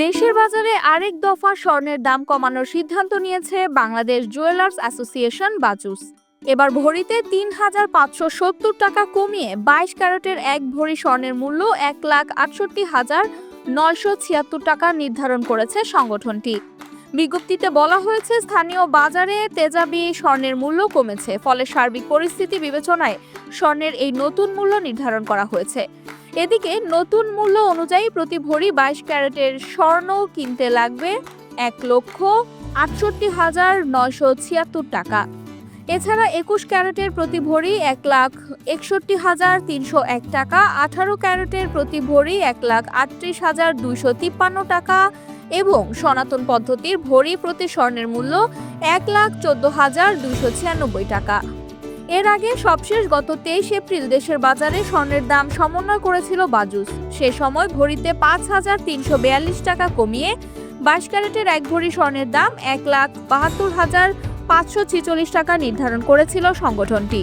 দেশের বাজারে আরেক দফা স্বর্ণের দাম কমানোর সিদ্ধান্ত নিয়েছে বাংলাদেশ জুয়েলার্স অ্যাসোসিয়েশন বাজুস। এবার ভরিতে তিন হাজার পাঁচশো সত্তর টাকা কমিয়ে বাইশ ক্যারেটের এক ভরি স্বর্ণের মূল্য এক লাখ আটষট্টি হাজার নয়শো ছিয়াত্তর টাকা নির্ধারণ করেছে সংগঠনটি। বিজ্ঞপ্তিতে বলা হয়েছে, স্থানীয় বাজারে তেজাবি স্বর্ণের মূল্য কমেছে, ফলে সার্বিক পরিস্থিতি বিবেচনায় স্বর্ণের এই নতুন মূল্য নির্ধারণ করা হয়েছে। এদিকে নতুন মূল্য অনুযায়ী প্রতি ভরি বাইশ ক্যারেটের স্বর্ণ কিনতে লাগবে এক লক্ষ আটষট্টি হাজার নয়শো ছিয়াত্তর টাকা। এছাড়া একুশ ক্যারেটের প্রতি ভরি এক লাখ একষট্টি হাজার তিনশো এক টাকা, আঠারো ক্যারেটের প্রতি ভরি এক লাখ আটত্রিশ হাজার দুইশো তিপ্পান্ন টাকা এবং সনাতন পদ্ধতির ভরি প্রতি স্বর্ণের মূল্য এক লাখ চোদ্দ হাজার দুইশো ছিয়ানব্বই টাকা। এর আগে সবশেষ গত তেইশ এপ্রিল দেশের বাজারে স্বর্ণের দাম সমন্বয় করেছিল বাজুস। সে সময় ভরিতে পাঁচ হাজার তিনশো বিয়াল্লিশ টাকা কমিয়ে বাইশ ক্যারেটের এক ভরি স্বর্ণের দাম এক লাখ বাহাত্তর হাজার পাঁচশো ছেচল্লিশ টাকা নির্ধারণ করেছিল সংগঠনটি।